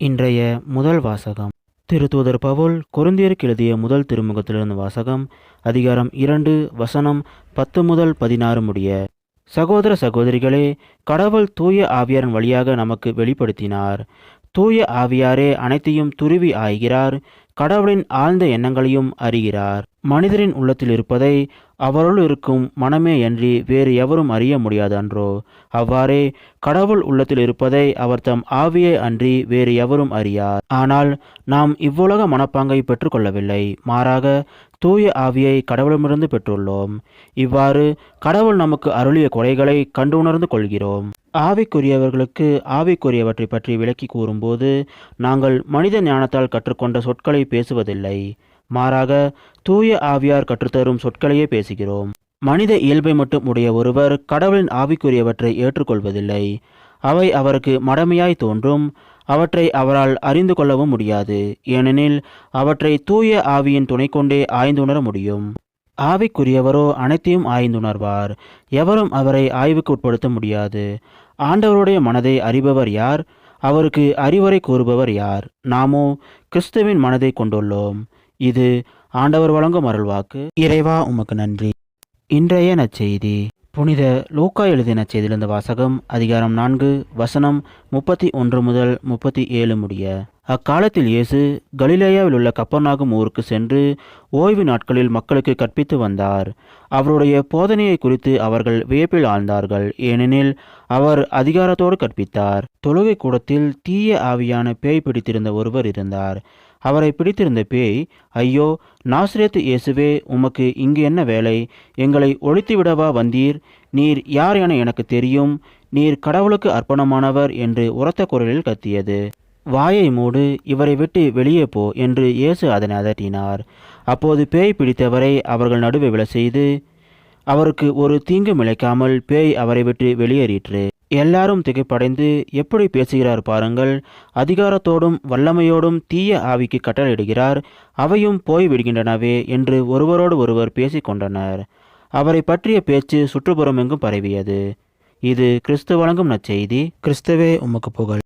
இன்றைய முதல் வாசகம். திருத்தூதர் பவுல் கொரிந்தியருக்கு எழுதிய முதல் திருமுகத்திலிருந்து வாசகம் அதிகாரம் இரண்டு வசனம் பத்து முதல் பதினாறு முடிய. சகோதர சகோதரிகளே கடவுள் தூய ஆவியாரின் வழியாக நமக்கு வெளிப்படுத்தினார். தூய ஆவியாரே அனைத்தையும் துருவி ஆய்கிறார். கடவுளின் ஆழ்ந்த எண்ணங்களையும் அறிகிறார். மனிதரின் உள்ளத்தில் இருப்பதை அவருள் இருக்கும் மனமே அன்றி வேறு எவரும் அறிய முடியாது அன்றோ அவ்வாறே கடவுள் உள்ளத்தில் இருப்பதை அவர் தம் ஆவியே அன்றி வேறு எவரும் அறியார். ஆனால் நாம் இவ்வுலக மனப்பாங்கை பெற்றுக்கொள்ளவில்லை. மாறாக தூய ஆவியை கடவுளமிருந்து பெற்றுள்ளோம். இவ்வாறு கடவுள் நமக்கு அருளிய கொடைகளை கண்டு உணர்ந்து கொள்கிறோம். ஆவிக்குரியவர்களுக்கு ஆவிக்குரியவற்றை பற்றி விளக்கி கூறும்போது நாங்கள் மனித ஞானத்தால் கற்றுக்கொண்ட சொற்களை பேசுவதில்லை. மாறாக தூய ஆவியார் கற்றுத்தரும் சொற்களையே பேசுகிறோம். மனித இயல்பை மட்டும் உடைய ஒருவர் கடவுளின் ஆவிக்குரியவற்றை ஏற்றுக்கொள்வதில்லை. அவை அவருக்கு மடமையாய் தோன்றும். அவற்றை அவரால் அறிந்து கொள்ளவும் முடியாது. ஏனெனில் அவற்றை தூய ஆவியின் துணை கொண்டே ஆய்ந்துணர முடியும். ஆவிக்குரியவரோ அனைத்தையும் ஆய்ந்துணர்வார். எவரும் அவரை ஆய்வுக்கு உட்படுத்த முடியாது. ஆண்டவருடைய மனதை அறிபவர் யார்? அவருக்கு அறிவுரை கூறுபவர் யார்? நாமோ கிறிஸ்துவின் மனதை கொண்டுள்ளோம். இது ஆண்டவர் வழங்கும் அருள்வாக்கு. இறைவா உமக்கு நன்றி. இன்றைய நற்செய்தி. புனித லூக்கா எழுதின செய்திலிருந்த வாசகம் அதிகாரம் நான்கு வசனம் முப்பத்தி ஒன்று முதல் முப்பத்தி ஏழு முடிய. அக்காலத்தில் இயேசு கலிலேயாவில் உள்ள கப்பர்நாகும் ஊருக்கு சென்று ஓய்வு நாட்களில் மக்களுக்கு கற்பித்து வந்தார். அவருடைய போதனையை குறித்து அவர்கள் வியப்பில் ஆழ்ந்தார்கள். ஏனெனில் அவர் அதிகாரத்தோடு கற்பித்தார். தொழுகை கூடத்தில் தீய ஆவியான பேய் பிடித்திருந்த ஒருவர் இருந்தார். அவரை பிடித்திருந்த பேய் ஐயோ நாசிரியத்து இயேசுவே உமக்கு இங்கு என்ன வேலை? எங்களை ஒழித்துவிடவா வந்தீர்? நீர் யார் என எனக்கு தெரியும். நீர் கடவுளுக்கு அர்ப்பணமானவர் என்று உரத்த குரலில் கத்தியது. வாயை மூடு இவரை விட்டு வெளியே போ என்று இயேசு அதனை அதட்டினார். அப்போது பேய் பிடித்தவரை அவர்கள் நடுவே விழ செய்து அவருக்கு ஒரு தீங்கும் இழைக்காமல் பேய் அவரை விட்டு வெளியேறிற்று. எல்லாரும் திகைப்படைந்து எப்படி பேசுகிறார் பாருங்கள் அதிகாரத்தோடும் வல்லமையோடும் தீய ஆவிக்கு கட்டளையிடுகிறார் அவையும் போய் விடுகின்றனவே என்று ஒருவரோடு ஒருவர் பேசிக்கொண்டனர் அவரை பற்றிய பேச்சு சுற்றுப்புறமெங்கும் பரவியது. இது கிறிஸ்து வழங்கும் நற்செய்தி. கிறிஸ்துவே உமக்கு புகழ்.